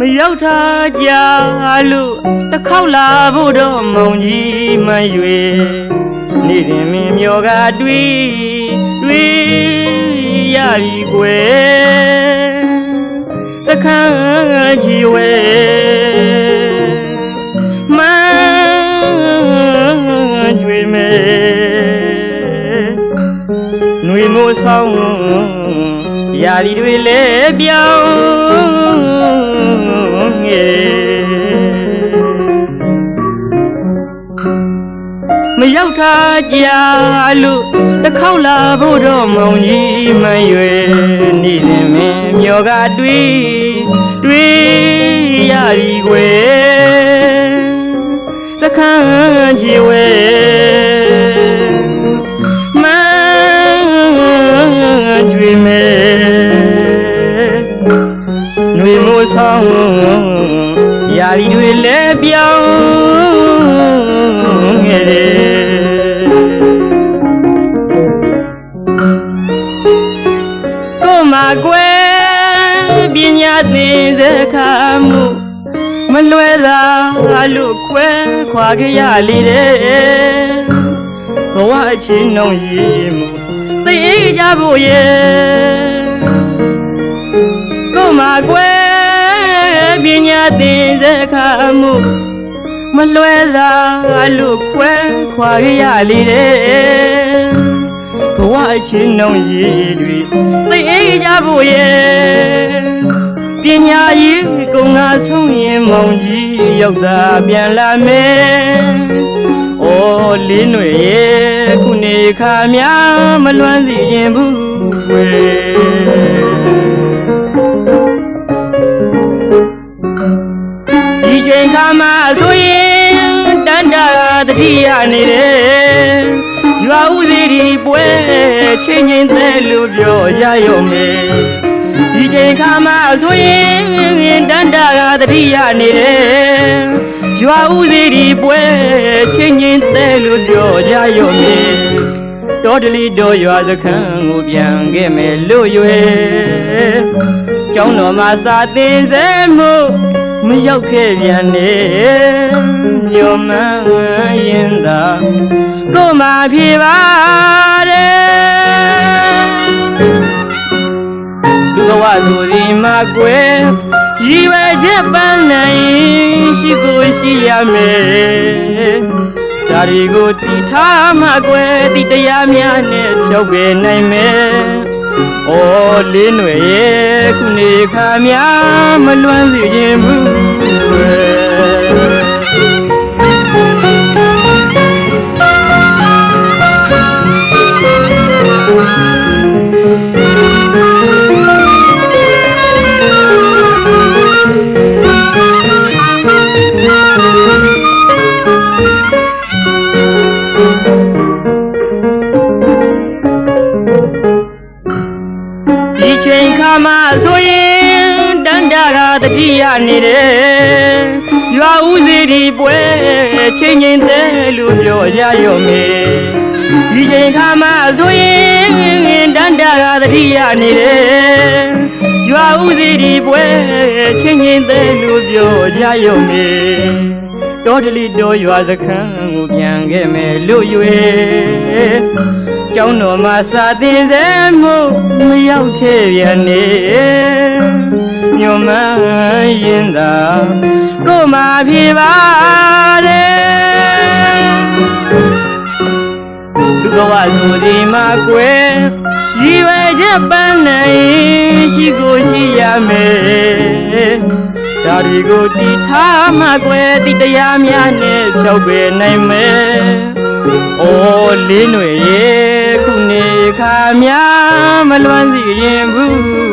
မရောက်ထားကြလို့တစ်ခေါက်လာဖို့တော့မုံကြီးမရွေနေရင်မင်းမျောကတွေးတွေးရပြီကွယ်စခန်းကြီးဝဲမန်းကျွေမဲနှွေမိုးဆောင်ရာဒီတွေလည်းပြောင်းငယ် မရောက်ထားကြလို့တစ်ခေါက်လာဖို့တော့မုံကြီးမရွယ်နေရင်မင်းမျောကတွေးတွေးရပြီကွယ်စခန်းကြီးဝဲမန်းကျွေမဲနှွေမိုးဆောင် ရာဒီတွေလည်းပြောင်းငယ်ကိုမကွယ်ပညာသင်စခါမှုမလွယ်သာလို့ခွဲခွာကြရလေတဲ့ဘဝအချင်းနှုံရည်မှုစိတ်အေးကြဖို့ရဲ့ကိုမကွယ်ပ ညာသင်စခါမှုမလွယ်သာလို့ခွဲခွာရလေတဲ့ဘဝအချင်းနှုံရည်တွေစိတ်အေးကြဖို့ရဲ့ပညာရေးကုံငါဆုံးရင်မောင်ကြီးရောက်တာပြန်လာမယ်။အိုးလင်းတွေရဲ့ခုနေခါများမလွမ်းစီရင်ဘူးွယ် တာတတိယနေတယ်ရွာဦးစီဒီပွဲချင်းချင်းသေးလို့ပြောရရုံပဲဒီချိန်ခါမှဆိုရင်တန်တာတတိယနေတယ်ရွာဦးစီဒီပွဲချင်းချင်းသေးလို့ပြောရရုံပဲတော်တလီတော်ရွာစခန်းကိုပြန်ခဲ့မယ်လို့ရွယ်ကျောင်းတော်မှာစာသင်စေမှုမရောက်ခဲ့ပြန်နေညိုမှန်း ရင်သာကိုမဖြေပါတယ်လူဘဝဆိုဒီမှာကွယ်ရည်ဝဲချက်ပန်းနိုင်ရှိကိုရှိရမယ်ဒါရီကိုတည်ထားမှကွယ်ဒီတရားများနဲ့ဖြောက်ပေနိုင်မယ်။အိုးလင်းတွေရဲ့ခုနေခါများမလွမ်းစေခြင်းဘူး မှဆိုရင်တန်တာကတတိယနေတယ်ရွာဦးစီဒီပွဲချင်းချင်းသေးလို့ပြောရရုံပဲဒီချိန်ခါမှဆိုရင်တန်တာကတတိယနေတယ်ရွာဦးစီဒီပွဲချင်းချင်းသေးလို့ပြောရရုံပဲတော်တလီတော်ရွာစခန်းကိုပြန်ခဲ့မယ်လို့ရွယ် ကျောင်းတော်မှာစာသင်စေမှုမရောက်ခဲ့ပြန်နေညွန်မရင်သာကိုမဖြေပါတယ်လူဘဝဆိုဒီမှာကွယ်ရည်ဝဲချက်ပန်းနိုင်ရှိကိုရှိရမယ်ဒါဒီကိုတည်ထားမှကွယ်ဒီတရားများနဲ့ဖြောက်ပေနိုင်မယ်။ အိုးလင်းတွေရဲ့ခုနေခါများမလွမ်းစီရင်ဘူး